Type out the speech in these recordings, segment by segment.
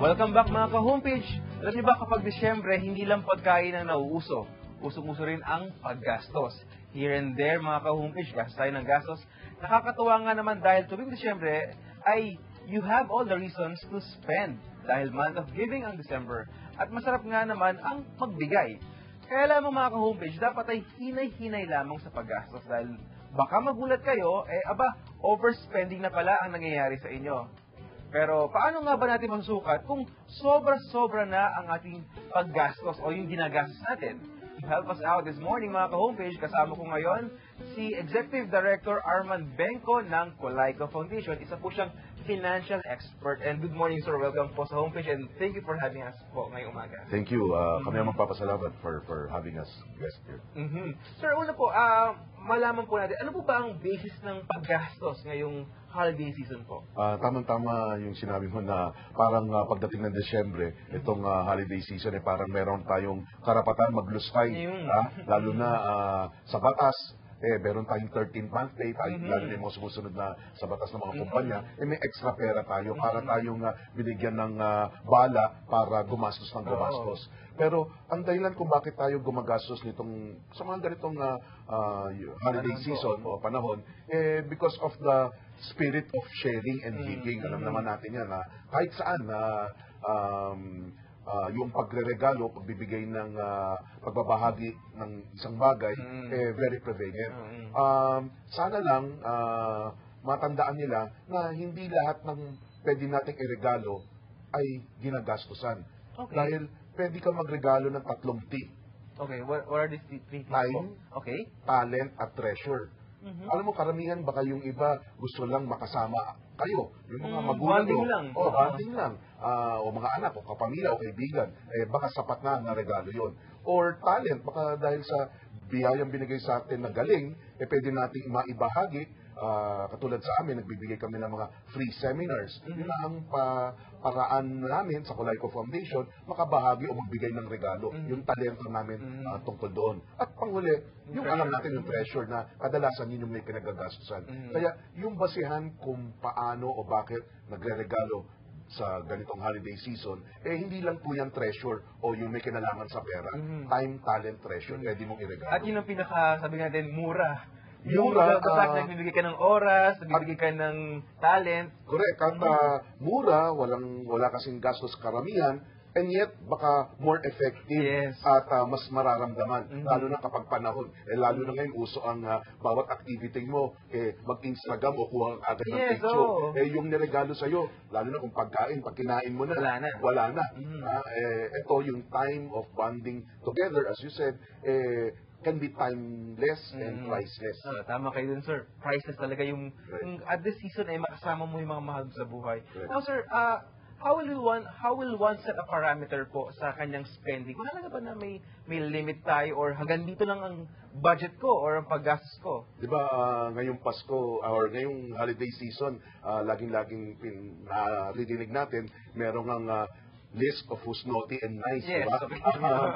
Welcome back mga ka-homepage. Alam niyo ba kapag Disyembre, hindi lang pagkain ang nauuso. Usong-uso rin ang paggastos. Here and there mga ka-homepage, gastos tayo ng gastos. Nakakatuwa nga naman dahil tuwing Disyembre ay you have all the reasons to spend. Dahil month of giving ang December. At masarap nga naman ang magbigay. Kaya lamang mga ka-homepage, dapat ay hinay-hinay lamang sa paggastos dahil baka magulat kayo, eh aba, overspending na pala ang nangyayari sa inyo. Pero paano nga ba natin masusukat kung sobra-sobra na ang ating paggastos o yung ginagastos natin? To help us out this morning mga ka-homepage, kasama ko ngayon si Executive Director Arman Benko ng Colaiko Foundation. Isa po siyang financial expert. And good morning sir, welcome po sa homepage and thank you for having us po ngayong umaga. Thank you. Uh, kami ang magpapasalamat for for having us guest here. Mhm. Sir, una po, ah, malaman po natin, ano po ba ang basis ng paggastos ngayong holiday season po? Uh, tamang-tama yung sinabi mo na parang uh, pagdating ng Desyembre, itong uh, holiday season, eh, parang meron tayong karapatan maglustay. Ayun. ah, lalo na uh, sa batas, eh, meron tayong 13th month pay, tayo, Mhm. lalo na yung mga sumusunod na sa batas ng mga kumpanya, eh, may extra pera tayo para tayong uh, binigyan ng uh, bala para gumastos ng gumastos. Pero ang dahilan kung bakit tayo gumagastos nitong sa mga ganitong uh, uh, holiday season o panahon, eh, because of the spirit of sharing and giving. Alam naman natin yan na kahit saan na um, ah, yung pagre-regalo, pagbibigay ng ah, pagbabahagi ng isang bagay, Mm. eh, very prevalent. Mm. Um, sana lang ah, matandaan nila na hindi lahat ng pwede nating iregalo ay ginagastusan. Okay. Dahil pwede ka magregalo ng tatlong T, Okay, what, what are these three things? Time. Okay. talent at treasure. Mhm. Alam mo, karamihan baka yung iba gusto lang makasama kayo. Yung mga Mm, magulang mo. lang. O, Oo. bonding lang. Ah, o mga anak, o kapamilya, o kaibigan. Eh, baka sapat na na regalo yon Or talent, baka dahil sa biyayang binigay sa atin na galing, eh pwede nating maibahagi. Ah, katulad sa amin, nagbibigay kami ng mga free seminars. Mhm. Yun na ang pa- paraan namin sa Colaiko Foundation, makabahagi o magbigay ng regalo. Mhm. Yung talento namin Mhm. ah, tungkol doon. At panghuli, Yung yung alam natin yung treasure na kadalasan yun yung may pinagagastusan. Mhm. Kaya yung basihan kung paano o bakit nagre-regalo sa ganitong holiday season, eh hindi lang po yan treasure o yung may kinalaman sa pera. Mhm. Time, talent, treasure, Mhm. pwede mong iregalo. At yun ang pinaka, sabi natin, mura. Yung Mura, basta ah, nagbibigay ka ng oras, nagbibigay ka ng talent. Correct. At ah, mura, walang, wala kasing gastos karamihan, and yet baka more effective Yes. at ah, mas mararamdaman. Mhm. Lalo na kapag panahon. Eh, lalo na ngayon, uso ang ah, bawat activity mo, eh, mag-Instagram o kuha agad ng Yes, picture. oo. Eh, yung niregalo sa'yo, lalo na kung pagkain, pag kinain mo na, Wala na. Wala na. Mhm. Ah, eh, ito yung time of bonding together, as you said, eh, can be timeless and Mhm. priceless. Ah, tama kayo dun, sir. Priceless talaga yung, Right. yung at this season ay makasama mo yung mga mahal sa buhay. Right. Now, sir, ah, how will one how will one set a parameter po sa kanyang spending? Mahalaga ba na may may limit tayo or hanggang dito lang ang budget ko or ang paggastos ko? Di ba ah, ngayong Pasko or ngayong holiday season, ah, laging-laging pin, naririnig natin, merong ang ah, list of who's naughty and nice, Yes, ba? okay. Ah,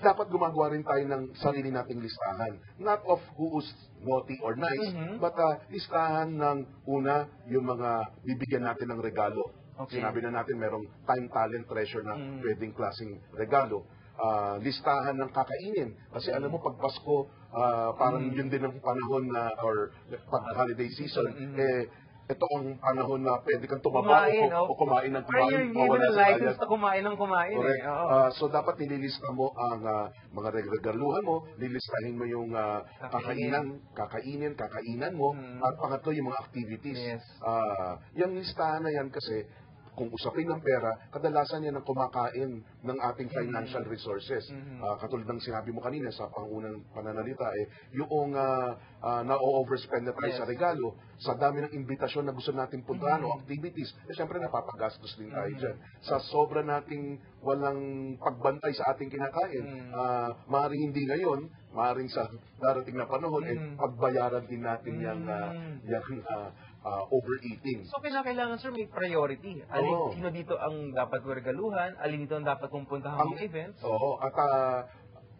dapat gumagawa rin tayo ng sarili nating listahan. Not of who's naughty or nice, Mhm. but ah, listahan ng una, yung mga bibigyan natin ng regalo. Okay. Sinabi na natin merong time, talent, treasure na Mhm. pwedeng klaseng regalo. Ah, listahan ng kakainin. Kasi alam mo, pag Pasko, ah, parang Mhm. yun din ang panahon na, or pag holiday season, Mhm. eh, ito ang panahon na pwede kang tumaba Kumain, o, oh. o kumain ng kumain, you're mawala given a license na kumain ng kumain Correct. eh. Oo. Ah, so dapat nililista mo ang ah, mga regaluhan mo, lilistahin mo yung ah, Kakainin. kakainan, kakainin, kakainan mo, Mm. at pangatlo yung mga activities. Yes. Ah, yung listahan na yan kasi kung usapin ng pera, kadalasan yan ang kumakain ng ating financial resources. Ah, katulad ng sinabi mo kanina sa pangunang pananalita, eh, yung uh, na-overspend na tayo Yes. sa regalo, sa dami ng imbitasyon na gusto nating puntahan o Mhm. activities, eh, syempre napapagastos din tayo Mhm. dyan. Sa sobra nating walang pagbantay sa ating kinakain, Mhm. ah, maaaring hindi ngayon, maaaring sa darating na panahon, eh, Mhm. pagbayaran din natin yung, ah, Mhm. yung ah, ah, overeating. So, kailangan, sir, may priority. Alin, Oo. sino dito ang dapat mo regaluhan? Alin dito ang dapat kong puntahan Ang- events? Oo, at ah,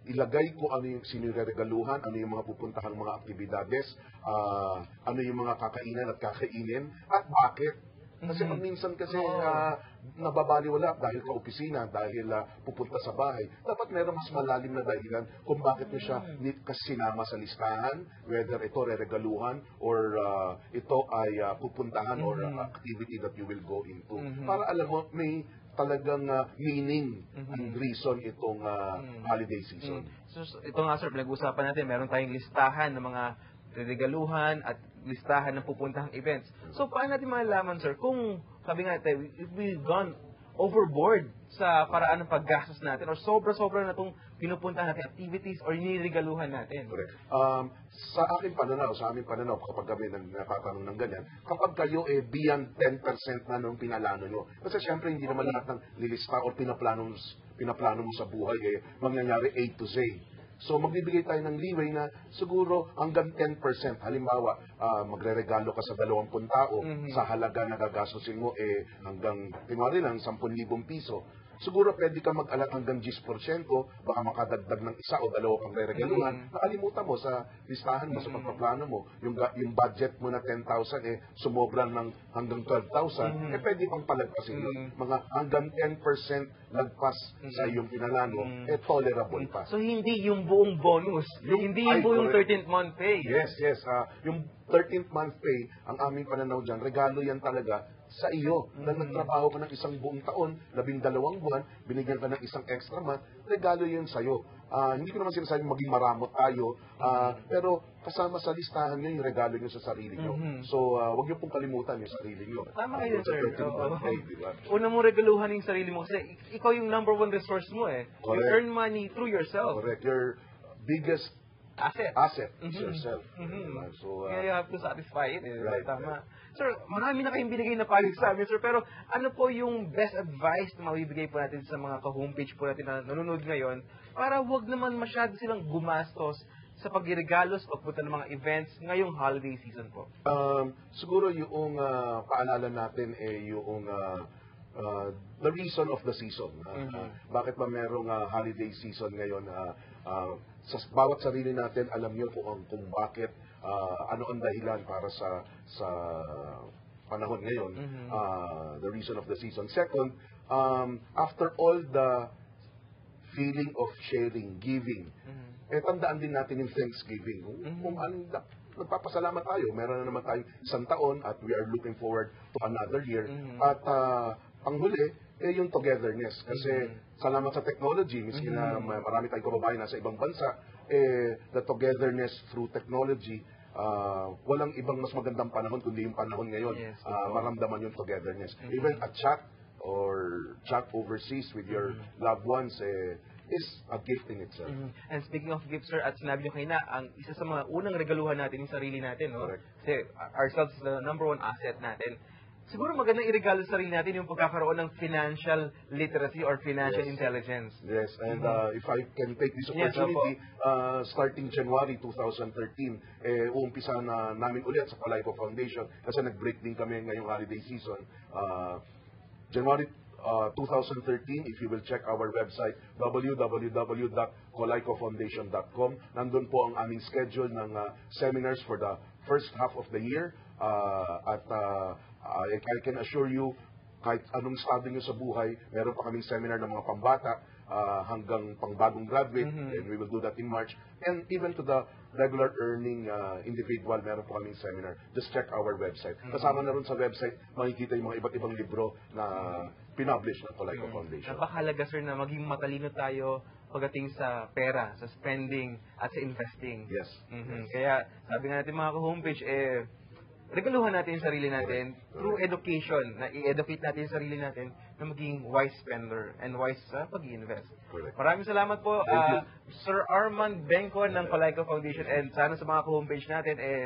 ilagay ko ano yung siniregaluhan, ano yung mga pupuntahang mga aktibidades, ah, ano yung mga kakainan at kakainin, at bakit. Kasi Mhm. pag minsan kasi Oo. ah, nababaliwala dahil ka opisina, dahil ah, pupunta sa bahay. Dapat meron mas malalim na dahilan kung bakit mo siya ni- kasi sinama sa listahan, whether ito reregaluhan or ah, ito ay ah, pupuntahan or ah, activity that you will go into. Para alam mo, may talagang ah, meaning and reason itong ah, holiday season. So, so, ito nga sir, pinag-uusapan natin, meron tayong listahan ng mga regaluhan at listahan ng pupuntahang events. So, paano natin malalaman, sir, kung, sabi nga if we've gone overboard sa paraan ng paggastos natin or sobra-sobra na itong pinupuntahan natin activities or nirigaluhan natin. Correct. Um, sa aking pananaw, sa aming pananaw, kapag kami nakatanong ng ganyan, kapag kayo eh beyond 10% na nung pinalano nyo, kasi syempre hindi naman lahat ng nilista o pinaplano, pinaplano mo sa buhay eh, mangyayari A to Z. So magbibigay tayo ng leeway na siguro hanggang 10%. Halimbawa, ah, magre-regalo ka sa 20 tao, sa halaga na gagastusin mo eh hanggang, tingwari lang, 10,000 piso. Siguro pwede ka mag-alat hanggang 10%, baka makadagdag ng isa o dalawa pang re-regaluhan. Nakalimutan mo sa listahan mo, sa pagpaplano mo, yung, yung budget mo na 10,000 eh sumobra ng hanggang 12,000, eh pwede pang palagpasin yun. Mga hanggang 10% lagpas sa iyong pinalano, eh tolerable pa. So, hindi yung buong bonus. Yung- hindi yung buong correct. 13th month pay. Yes, yes. ah, yung 13th month pay, ang aming pananaw dyan, regalo yan talaga sa iyo. Dahil nagtrabaho ka ng isang buong taon, labing dalawang buwan, binigyan ka ng isang extra month, regalo yun sa iyo. hindi ko naman sinasabi maging maramot tayo, ah, pero kasama sa listahan nyo yung regalo nyo sa sarili nyo. So, ah, huwag nyo pong kalimutan yung sarili nyo. Tama Ah, kayo, sir. 13th Oo. month pay, di ba? Una mo regaluhan yung sarili mo kasi ik- ikaw yung number one resource mo eh. You Correct. earn money through yourself. Correct. Your biggest Asset. asset is Mhm. yourself. Mhm. Diba? So, ah, Kaya you have to satisfy it. Eh. Right, Tama. Sir, marami na kayong binigay na payo sa amin, sir. Pero ano po yung best advice na mabibigay po natin sa mga ka-homepage po natin na nanonood ngayon para wag naman masyado silang gumastos sa pagregalo sa pagpunta ng mga events ngayong holiday season po? Um, siguro yung ah, paalala natin eh yung ah, the reason of the season. Ah, Mhm. ah, bakit ba merong ah, holiday season ngayon? ah, ah, sa bawat sarili natin, alam niyo kung, ang- kung bakit, ah, ano ang dahilan para sa sa panahon ngayon, Mhm. ah, the reason of the season. Second, um, after all the feeling of sharing, giving, Mhm. eh tandaan din natin yung Thanksgiving. Kung, Mhm. kung da- nagpapasalamat tayo, meron na naman tayong isang taon at we are looking forward to another year. Mhm. At ah, ang huli, eh yung togetherness. Kasi salamat sa technology, miski na Mhm. ma- marami tayong kababayan nasa ibang bansa, eh the togetherness through technology, ah, walang ibang mas magandang panahon kundi yung panahon ngayon. Yes, totoo. maramdaman yung togetherness. Mhm. Even a chat or chat overseas with your Mhm. loved ones eh, is a gift in itself. Mhm. And speaking of gifts, sir, at sinabi nyo kayo na, ang isa sa mga unang regaluhan natin yung sarili natin, no? Correct. Kasi ourselves is the number one asset natin. Siguro magandang iregalo sa sarili natin yung pagkakaroon ng financial literacy or financial Yes. intelligence. Yes, and uh, if I can take this Yes, opportunity, uh, starting January 2013, eh, uumpisa na namin ulit sa Palaiko Foundation kasi nag-break din kami ngayong holiday season. Uh, January uh, 2013, if you will check our website, www.colaikofoundation.com, nandun po ang aming schedule ng uh, seminars for the first half of the year. Uh, at uh, I, I can assure you, kahit anong estado nyo sa buhay, meron pa kaming seminar ng mga pambata uh, hanggang pangbagong graduate, Mhm. and we will do that in March. And even to the regular earning uh, individual, meron po kaming seminar. Just check our website. Kasama na rin sa website, makikita yung mga iba't ibang libro na pinublish ng Colaiko Foundation. Napakahalaga, sir, na maging matalino tayo pagdating sa pera, sa spending, at sa investing. Yes. Mhm. Kaya, sabi nga natin mga ka-homepage, eh, regaluhan natin yung sarili natin through education, na i-educate natin yung sarili natin na maging wise spender and wise sa pag-invest. Correct. Maraming salamat po, ah, Sir Armand Bencon ng Palaika Foundation and sana sa mga ka-homepage natin, eh,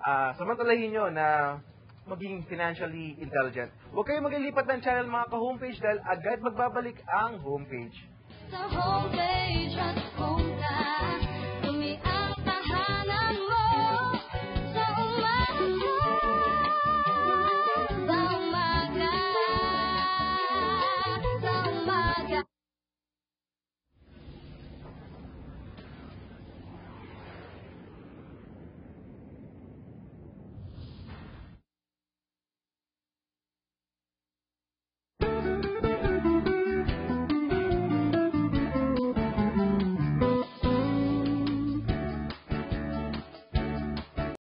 ah, samantalahin nyo na maging financially intelligent. Huwag kayong maglilipat ng channel mga ka-homepage dahil agad magbabalik ang homepage. The homepage, run homepage.